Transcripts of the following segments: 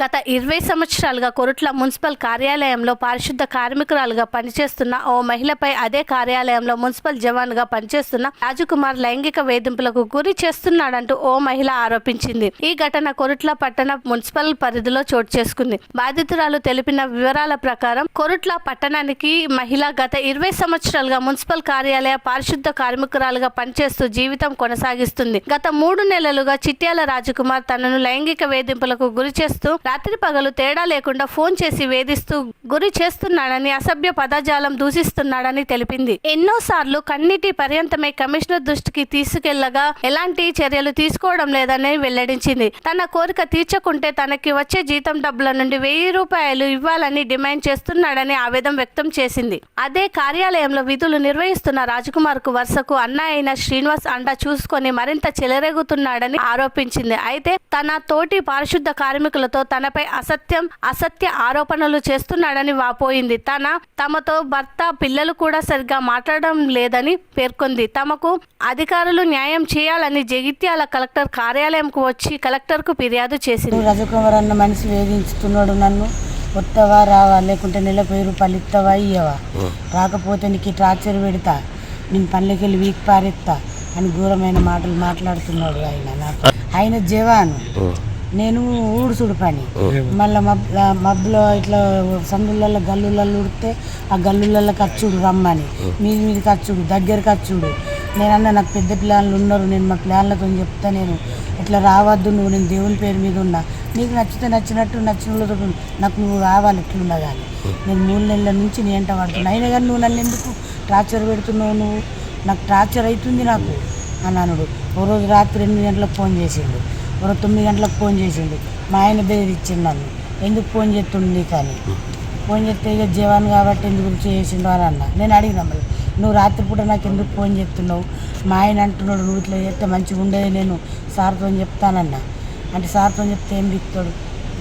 గత ఇరవై సంవత్సరాలుగా కొరుట్ల మున్సిపల్ కార్యాలయంలో పారిశుద్ధ కార్మికురాలుగా పనిచేస్తున్న ఓ మహిళపై అదే కార్యాలయంలో మున్సిపల్ జవాన్గా పనిచేస్తున్న రాజకుమార్ లైంగిక వేధింపులకు గురి చేస్తున్నాడంటూ ఓ మహిళ ఆరోపించింది. ఈ ఘటన కొరుట్ల పట్టణ మున్సిపల్ పరిధిలో చోటు చేసుకుంది. బాధితురాలు తెలిపిన వివరాల ప్రకారం కొరుట్ల పట్టణానికి మహిళ గత ఇరవై సంవత్సరాలుగా మున్సిపల్ కార్యాలయ పారిశుద్ధ కార్మికురాలుగా పనిచేస్తూ జీవితం కొనసాగిస్తుంది. గత మూడు నెలలుగా చిట్యాల రాజకుమార్ తనను లైంగిక వేధింపులకు గురి చేస్తూ రాత్రి పగలు తేడా లేకుండా ఫోన్ చేసి వేధిస్తూ గురి చేస్తున్నాడని అసభ్య పదజాలం దూషిస్తున్నాడని తెలిపింది. ఎన్నో సార్లు కన్నిటి పర్యంతమై కమిషనర్ దృష్టికి తీసుకెళ్ళగా ఎలాంటి చర్యలు తీసుకోవడం లేదని వెల్లడించింది. తన కోరిక తీర్చకుంటే తనకి వచ్చే జీతం డబ్బుల నుండి వెయ్యి రూపాయలు ఇవ్వాలని డిమాండ్ చేస్తున్నాడని ఆవేదన వ్యక్తం చేసింది. అదే కార్యాలయంలో విధులు నిర్వహిస్తున్న రాజకుమార్కు వరుసకు అన్న అయిన శ్రీనివాస్ అండ చూసుకొని మరింత చెలరేగుతున్నాడని ఆరోపించింది. అయితే తన తోటి పారిశుద్ధ కార్మికులతో తన తనపై అసత్యం అసత్య ఆరోపణలు చేస్తున్నాడని వాపోయింది. తన తమతో భర్త పిల్లలు కూడా సరిగ్గా మాట్లాడడం లేదని పేర్కొంది. తమకు అధికారులు న్యాయం చేయాలని జగిత్యాల కలెక్టర్ కార్యాలయంకు వచ్చి కలెక్టర్కు ఫిర్యాదు చేసింది. రజకుమార్ అన్న మనిషి వేధించుతున్నాడు నన్ను. వస్తావా రావా లేకుంటే నెల పేరు రూపాయలు ఇయ్యవా? రాకపోతే నీకు టార్చర్ పెడతా. నేను పనులకి వెళ్ళి వీక్ పారేస్తా అని ఘోరమైన మాటలు మాట్లాడుతున్నాడు ఆయన నాకు. ఆయన జవాను. నేను ఊడుసుడు పని. మళ్ళీ మబ్ మబ్బులో ఇట్లా సందులలో గల్లులలో ఉడితే ఆ గల్లులలో ఖర్చుడు రమ్మని. మీది మీది ఖర్చుడు దగ్గర ఖర్చుడు నేను అన్న నాకు పెద్ద ప్లాన్లు ఉన్నారు. నేను మా ప్లాన్లతో చెప్తా నేను. ఇట్లా రావద్దు నువ్వు నేను దేవుని పేరు మీద ఉన్నా. నీకు నచ్చితే నచ్చినట్టు నచ్చిన వాళ్ళతో. నాకు నువ్వు రావాలి ఎట్లున్నా కానీ నేను మూడు నెలల నుంచి నేను ఎంట పడుతున్నా. అయినా కానీ నువ్వు నన్ను ఎందుకు టార్చర్ పెడుతున్నావు నువ్వు? నాకు టార్చర్ అవుతుంది నాకు అని అనుడు ఓ రోజు రాత్రి ఎనిమిది గంటలకు ఫోన్ చేసిండు. ఒక తొమ్మిది గంటలకు ఫోన్ చేసిండు. మా ఆయన బెదిరించిండు నన్ను. ఎందుకు ఫోన్ చేస్తుండు నీకు అని. ఫోన్ చేస్తే ఇక జీవన్ కాబట్టి ఎందుకు చేసిండు అని అన్న. నేను అడిగిన మళ్ళీ నువ్వు రాత్రిపూట నాకు ఎందుకు ఫోన్ చేస్తున్నావు? మా ఆయన అంటున్నాడు నువ్వు ఇట్లా చేస్తే మంచిగా ఉండేది నేను. సార్తో చెప్తానన్న. అంటే సార్తో చెప్తే ఏం బిక్తాడు?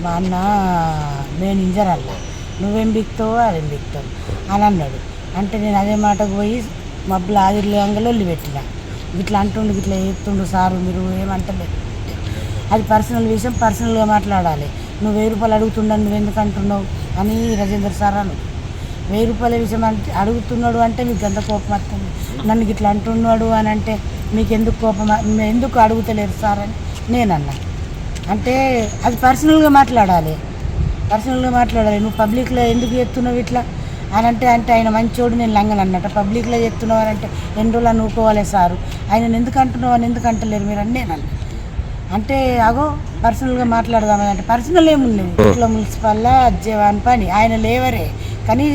మా అన్న నేను ఇంజర్ అల్ల నువ్వేం బిక్తావు అదేం బిక్తావు? అని అన్నాడు. అంటే నేను అదే మాటకు పోయి మబ్బులు ఆదిర్లు అంగలో పెట్టిన ఇట్లా అంటుండు ఇట్లా చెప్తుండు సారు మీరు ఏమంటలేదు అది పర్సనల్ విషయం పర్సనల్గా మాట్లాడాలి. నువ్వు వెయ్యి రూపాయలు అడుగుతున్నావు నువ్వు ఎందుకు అంటున్నావు అని రజేంద్ర సార్ అను. వెయ్యి రూపాయల విషయం అంటే అడుగుతున్నాడు అంటే మీకు ఎంత కోపం వస్తుంది? నన్ను ఇట్లా అంటున్నాడు అని అంటే మీకు ఎందుకు కోపం ఎందుకు అడుగుతలేరు సార్ అని నేనన్నా. అంటే అది పర్సనల్గా మాట్లాడాలి. పర్సనల్గా మాట్లాడాలి. నువ్వు పబ్లిక్లో ఎందుకు చెప్తున్నావు ఇట్లా అని అంటే అంటే ఆయన మంచోడు నేను లంగను అన్నట్టు. పబ్లిక్లో చెప్తున్నావు అని అంటే ఎన్ని రోజులు అనుకోవాలి సారు? ఆయన ఎందుకు అంటున్నావు అని ఎందుకు అంటలేరు మీరు అని నేను అన్నా అంటే అగో పర్సనల్గా మాట్లాడదామని అంటే పర్సనల్ ఏమున్నది ఇట్లా మున్సిపల్లా జవాన్ పని. ఆయన లేవరే. కానీ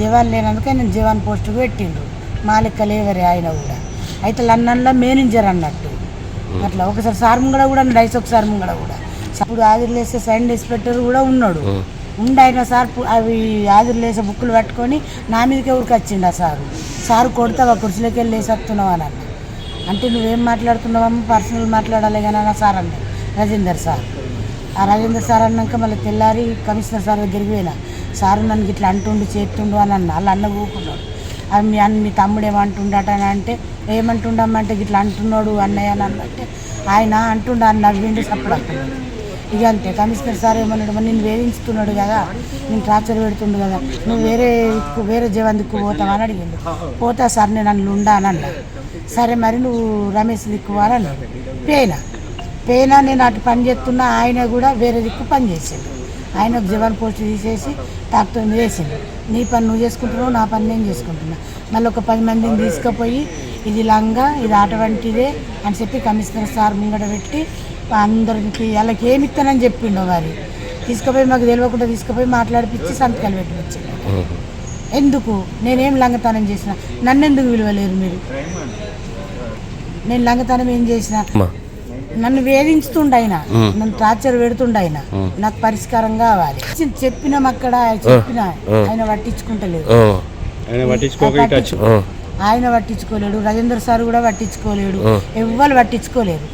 జవాన్ లేనందుకే నేను జవాన్ పోస్టుకు పెట్టిండ్రు. మా లెక్క లేవరే ఆయన కూడా. అయితే లండన్లో మేనేజర్ అన్నట్టు. అట్లా. ఒకసారి సార్ ముంగడ కూడా అన్నాడు ఐస్ ఒకసారి ముంగడ కూడా. ఇప్పుడు ఆదిరి లేసే సైన్ ఇన్స్పెక్టర్ కూడా ఉన్నాడు. ఉండి ఆయన సార్ అవి ఆదిరి లేసే బుక్కులు పట్టుకొని నా మీదకే ఊరికి వచ్చిండు ఆ సారు. సారు కొడతావా కుర్చీలోకి వెళ్ళి వేసేస్తున్నావు అని అన్న. అంటే నువ్వేం మాట్లాడుతున్నావమ్మ పర్సనల్ మాట్లాడాలి కానీ అన్న సార్ అన్న రాజేందర్ సార్. ఆ రాజేందర్ సార్ అన్నాక మళ్ళీ తెల్లారి కమిషనర్ సార్ దగ్గరికి పోయినా. సారు నన్ను ఇట్లా అంటుండు చేస్తుండు అని అన్న. వాళ్ళు అన్న ఊకున్నాడు అది మీ అన్న మీ తమ్ముడు ఏమంటుండట అని అంటే ఏమంటుండమ్మ అంటే ఇట్లా అంటున్నాడు అన్నయ్య అని అన్నట్టే ఆయన అంటుండ అని నవ్విండు సప్పుడు అంటున్నాడు ఇక అంతే. కమిషనర్ సార్ ఏమన్నాడు మరి నేను వేధించుతున్నాడు కదా నేను టార్చర్ పెడుతుండు కదా నువ్వు వేరే వేరే జీవన్ దిక్కు పోతావని అడిగిండు. పోతా సార్ నేను అందులో ఉండా అని అన్నాడు సరే మరి నువ్వు రమేష్ దిక్కు అని పేన? పేనా పేనా నేను అటు పని చేస్తున్నా ఆయన కూడా వేరే దిక్కు పని చేసాడు. ఆయన జవాన్ పోస్ట్ తీసేసి డాక్టర్ మీద వేసిండు నీ పని నువ్వు చేసుకుంటున్నావు నా పని నేను చేసుకుంటున్నా. మళ్ళీ ఒక పది మందిని తీసుకుపోయి ఇది లంగా ఇది అటువంటిదే అని చెప్పి కమిషనర్ సార్ ముంగడ పెట్టి అందరికి వాళ్ళకి ఏమి ఇస్తానని చెప్పిండు మరి. తీసుకుపోయి మాకు తెలియకుండా తీసుకుపోయి మాట్లాడిపించి సంతకాలు పెట్టించిండు ఎందుకు? నేనేం లంగతనం చేసిన? నన్ను ఎందుకు విలువలేరు మీరు? నేను లంగతనం ఏం చేసిన? నన్ను వేధించుతుండ ఆయన నన్ను టార్చర్ పెడుతుండ ఆయన నాకు పరిష్కారం కావాలి. చెప్పినాం అక్కడ చెప్పిన ఆయన పట్టించుకుంటలేదు. ఆయన పట్టించుకోలేడు రాజేంద్ర సార్ కూడా పట్టించుకోలేడు. ఎవ్వరు పట్టించుకోలేరు.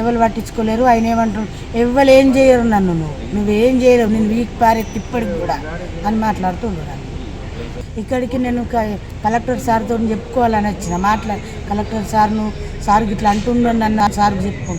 ఎవరు పట్టించుకోలేరు ఆయన ఏమంటారు? ఎవ్వరు ఏం చేయరు నన్ను నువ్వు. నువ్వేం చేయలేవు నేను వీక్ పారెత్తి ఇప్పటికి కూడా అని మాట్లాడుతుండు నన్ను ఇక్కడికి నేను క- కలెక్టర్ సార్తో చెప్పుకోవాలని వచ్చిన. మాట్లా కలెక్టర్ సార్ను సార్ ఇట్లా అంటుండో నన్ను సార్కి చెప్పుకుంటాను